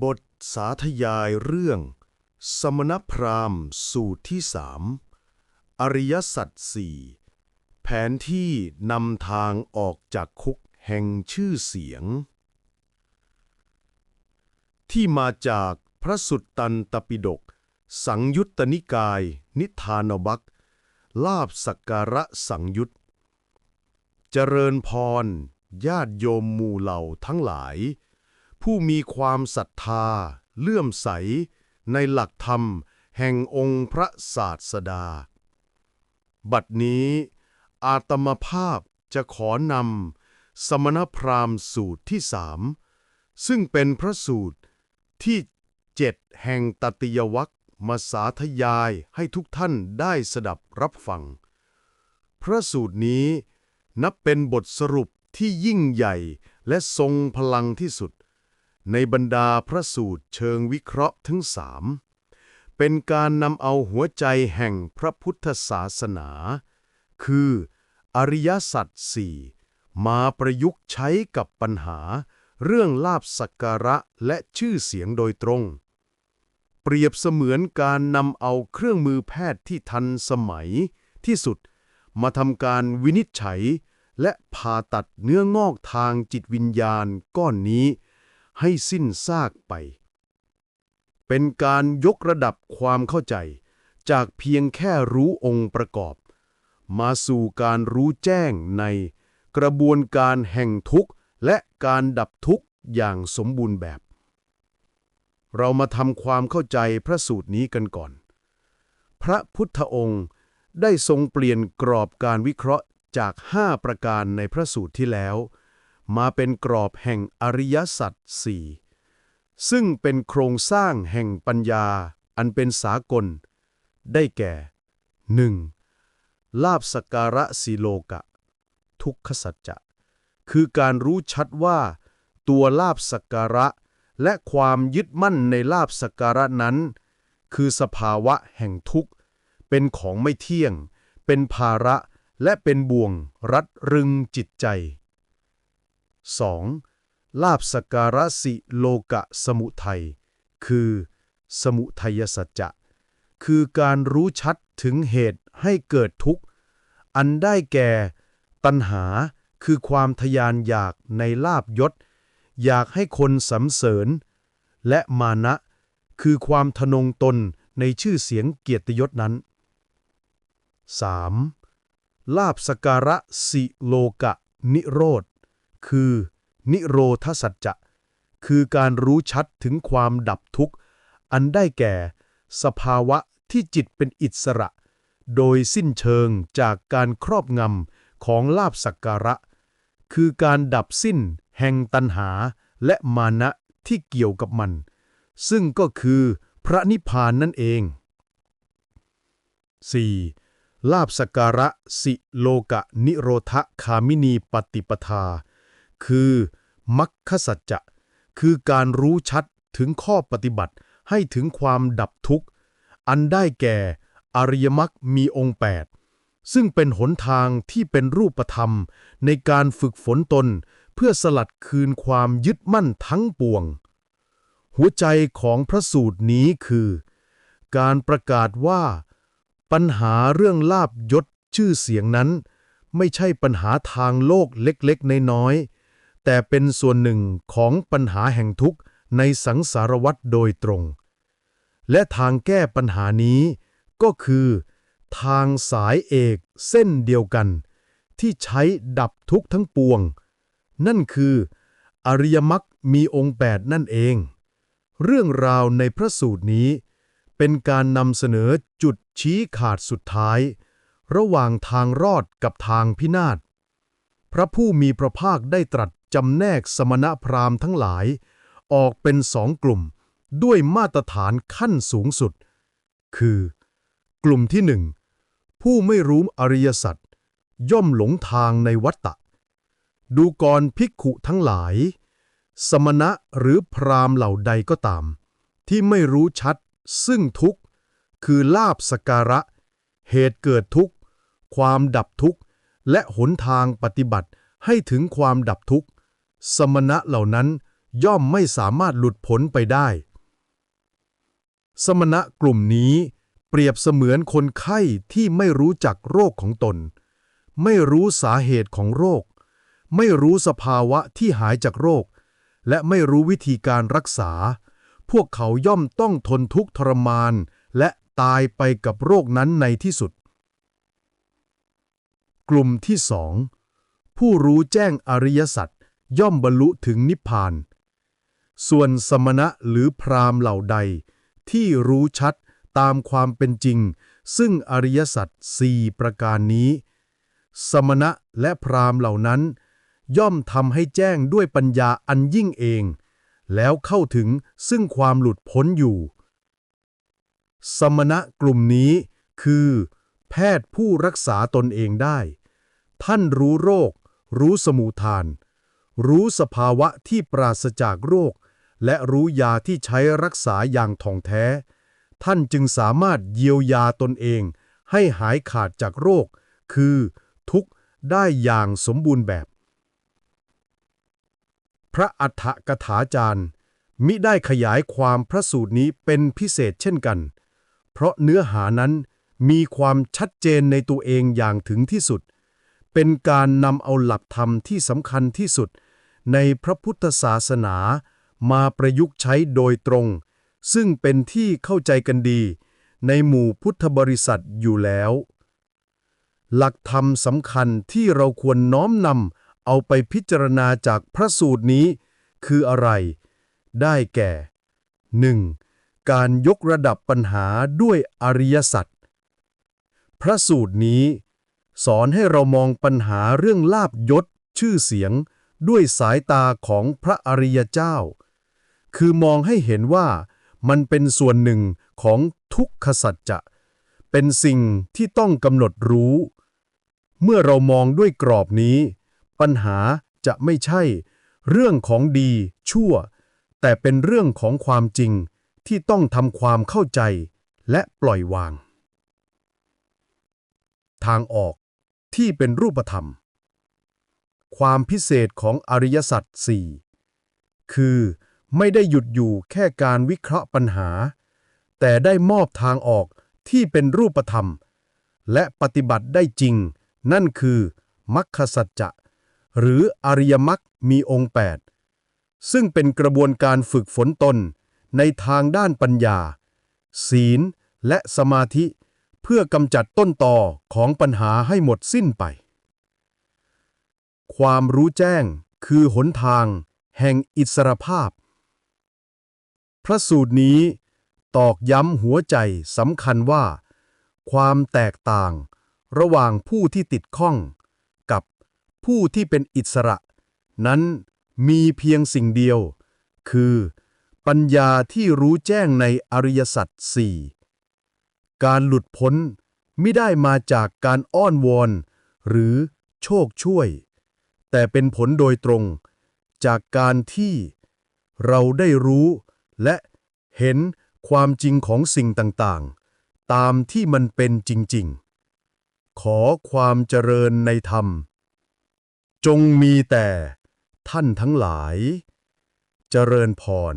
บทสาธยายเรื่อง สมณพราหมณ์สูตรที่สามอริยสัจสี่แผนที่นำทางออกจากคุกแห่งชื่อเสียง ที่มาจากพระสุตตันตปิฎกสังยุตตนิกาย นิทานบักลาบสักการะสังยุตเจริญพร ญาติโยมหมู่เหล่าทั้งหลาย ผู้มีความศรัทธา เลื่อมใส ในหลักธรรม แห่งองค์พระศาสดา บัดนี้ อาตมภาพจะขอนำสมณพราหมณ์สูตรที่สามซึ่งเป็นพระสูตรที่เจ็ดแห่งตติยวัคมาสาธยายให้ทุกท่านได้สดับรับฟัง พระสูตรนี้นับเป็นบทสรุปที่ยิ่งใหญ่และทรงพลังที่สุด ในบรรดาพระสูตรเชิงวิเคราะห์ทั้งสามเป็นการนำเอาหัวใจแห่งพระพุทธศาสนา คืออริยสัจสี่มาประยุกต์ใช้กับปัญหา เรื่องลาบสักการะและชื่อเสียงโดยตรง เปรียบเสมือนการนำเอาเครื่องมือแพทย์ที่ทันสมัยที่สุด มาทำการวินิจฉัย และผ่าตัดเนื้องอกทางจิตวิญญาณก้อนนี้ ให้สิ้นซากไป เป็นการยกระดับความเข้าใจ จากเพียงแค่รู้องค์ประกอบ มาสู่การรู้แจ้งในกระบวนการแห่งทุกข์ และการดับทุกข์อย่างสมบูรณ์แบบ เรามาทำความเข้าใจพระสูตรนี้กันก่อน พระพุทธองค์ได้ทรงเปลี่ยนกรอบการวิเคราะห์จาก 5 ประการในพระสูตรที่แล้ว มาเป็นกรอบแห่งอริยสัจสี่ซึ่งเป็นโครงสร้างแห่งปัญญาอันเป็นสากล ได้แก่ 1. ลาบสการะสีโลกะ ทุกขสัจจะ คือการรู้ชัดว่า ตัวลาบสการะ และความยึดมั่นในลาบสการะนั้น คือสภาวะแห่งทุกข์ เป็นของไม่เที่ยง เป็นภาระและเป็นบ่วงรัดรึงจิตใจ 2. ลาบสการะสิโลกะสมุทัย คือ สมุทัยสัจจะ คือการรู้ชัดถึงเหตุให้เกิดทุกข์ อันได้แก่ ตัณหาคือความทยานอยากในลาบยศ อยากให้คนสรรเสริญ และมานะ คือความทนงตนในชื่อเสียงเกียรติยศนั้น 3. ลาบสการะสิโลกะ นิโรธ คือ นิโรธสัจจะ คือการรู้ชัดถึงความดับทุกข์ อันได้แก่ สภาวะที่จิตเป็นอิสระ โดยสิ้นเชิงจากการครอบงำของลาบสักการะ คือการดับสิ้นแห่งตัณหาและมานะที่เกี่ยวกับมัน ซึ่งก็คือพระนิพพานนั่นเอง 4. ลาบสกการะสิโลกะนิโรธคามินีปฏิปทา คือมัคคสัจจะ คือการรู้ชัดถึงข้อปฏิบัติให้ถึงความดับทุกข์ อันได้แก่อริยมรรคมีองค์ 8 ซึ่งเป็นหนทางที่เป็นรูปธรรมในการฝึกฝนตน เพื่อสลัดคืนความยึดมั่นทั้งปวง หัวใจของพระสูตรนี้คือ การประกาศว่า ปัญหาเรื่องลาบยศชื่อเสียงนั้น ไม่ใช่ปัญหาทางโลกเล็กๆ น้อยๆ แต่เป็นส่วนหนึ่งของปัญหาแห่งทุกข์ในสังสารวัฏโดยตรง และทางแก้ปัญหานี้ก็คือ ทางสายเอกเส้นเดียวกัน ที่ใช้ดับทุกข์ทั้งปวง นั่นคือ อริยมรรคมีองค์แปดนั่นเอง เรื่องราวในพระสูตรนี้ เป็นการนำเสนอจุดชี้ขาดสุดท้าย ระหว่างทางรอดกับทางพินาศพระผู้มีพระภาคได้ตรัส จำแนกสมณพราหมณ์ทั้งหลาย ออกเป็นสองกลุ่ม ด้วยมาตรฐานขั้นสูงสุด คือ กลุ่มที่หนึ่งผู้ไม่รู้อริยสัจย่อมหลงทางในวัฏฏะดูกรภิกขุทั้งหลาย สมณะหรือพราหมณ์เหล่าใดก็ตาม ที่ไม่รู้ชัด ซึ่งทุกข์ คือลาบสการะ เหตุเกิดทุกข์ ความดับทุกข์ และหนทางปฏิบัติให้ถึงความดับทุกข์ สมณะเหล่านั้นย่อมไม่สามารถหลุดพ้นไปได้ สมณะกลุ่มนี้เปรียบเสมือนคนไข้ที่ไม่รู้จักโรคของตน ไม่รู้สาเหตุของโรค ไม่รู้สภาวะที่หายจากโรค และไม่รู้วิธีการรักษา พวกเขาย่อมต้องทนทุกข์ทรมาน และตายไปกับโรคนั้นในที่สุด กลุ่มที่สองผู้รู้แจ้งอริยสัจ ย่อมบรรลุถึงนิพพาน ส่วนสมณะหรือพราหมณ์เหล่าใด ที่รู้ชัดตามความเป็นจริง ซึ่งอริยสัจสี่ประการนี้ สมณะและพราหมณ์เหล่านั้น ย่อมทำให้แจ้งด้วยปัญญาอันยิ่งเอง แล้วเข้าถึงซึ่งความหลุดพ้นอยู่ สมณะกลุ่มนี้คือ แพทย์ผู้รักษาตนเองได้ ท่านรู้โรค รู้สมุทาน รู้สภาวะที่ปราศจากโรค และรู้ยาที่ใช้รักษาอย่างท่องแท้ ท่านจึงสามารถเยียวยาตนเอง ให้หายขาดจากโรค คือทุกข์ได้อย่างสมบูรณ์แบบ พระอัฏฐกถาจารย์ มิได้ขยายความพระสูตรนี้เป็นพิเศษเช่นกัน เพราะเนื้อหานั้นมีความชัดเจนในตัวเองอย่างถึงที่สุด เป็นการนำเอาหลักธรรมที่สำคัญที่สุด ในพระพุทธศาสนามาประยุกต์ใช้โดยตรง ซึ่งเป็นที่เข้าใจกันดี ในหมู่พุทธบริษัทอยู่แล้ว หลักธรรมสำคัญที่เราควรน้อมนำเอาไปพิจารณาจากพระสูตรนี้ คืออะไร ได้แก่ 1. การยกระดับปัญหาด้วยอริยสัจพระสูตรนี้ สอนให้เรามองปัญหาเรื่องลาบยศชื่อเสียง ด้วยสายตาของพระอริยเจ้า คือมองให้เห็นว่ามันเป็นส่วนหนึ่งของทุกขสัจจะ เป็นสิ่งที่ต้องกำหนดรู้ เมื่อเรามองด้วยกรอบนี้ ปัญหาจะไม่ใช่ เรื่องของดีชั่ว แต่เป็นเรื่องของความจริงที่ต้องทำความเข้าใจและปล่อยวาง ทางออกที่เป็นรูปธรรม ความพิเศษของอริยสัจสี่คือไม่ได้หยุดอยู่แค่การวิเคราะห์ปัญหา แต่ได้มอบทางออกที่เป็นรูปธรรม และปฏิบัติได้จริง นั่นคือมัคคสัจจะ หรืออริยมรรคมีองค์ 8 ซึ่งเป็นกระบวนการฝึกฝนตนในทางด้านปัญญา ศีล และสมาธิ เพื่อกำจัดต้นตอของปัญหาให้หมดสิ้นไป ความรู้แจ้งคือหนทาง แห่งอิสรภาพ พระสูตรนี้ตอกย้ำหัวใจสำคัญว่า ความแตกต่าง ระหว่างผู้ที่ติดข้อง กับผู้ที่เป็นอิสระ นั้นมีเพียงสิ่งเดียว คือ ปัญญาที่รู้แจ้งในอริยสัจสี่การหลุดพ้นไม่ได้มาจากการอ้อนวอน หรือโชคช่วย แต่เป็นผลโดยตรง จากการที่เราได้รู้และเห็นความจริงของสิ่งต่างๆ ตามที่มันเป็นจริงๆ ขอความเจริญในธรรม จงมีแต่ท่านทั้งหลาย เจริญพร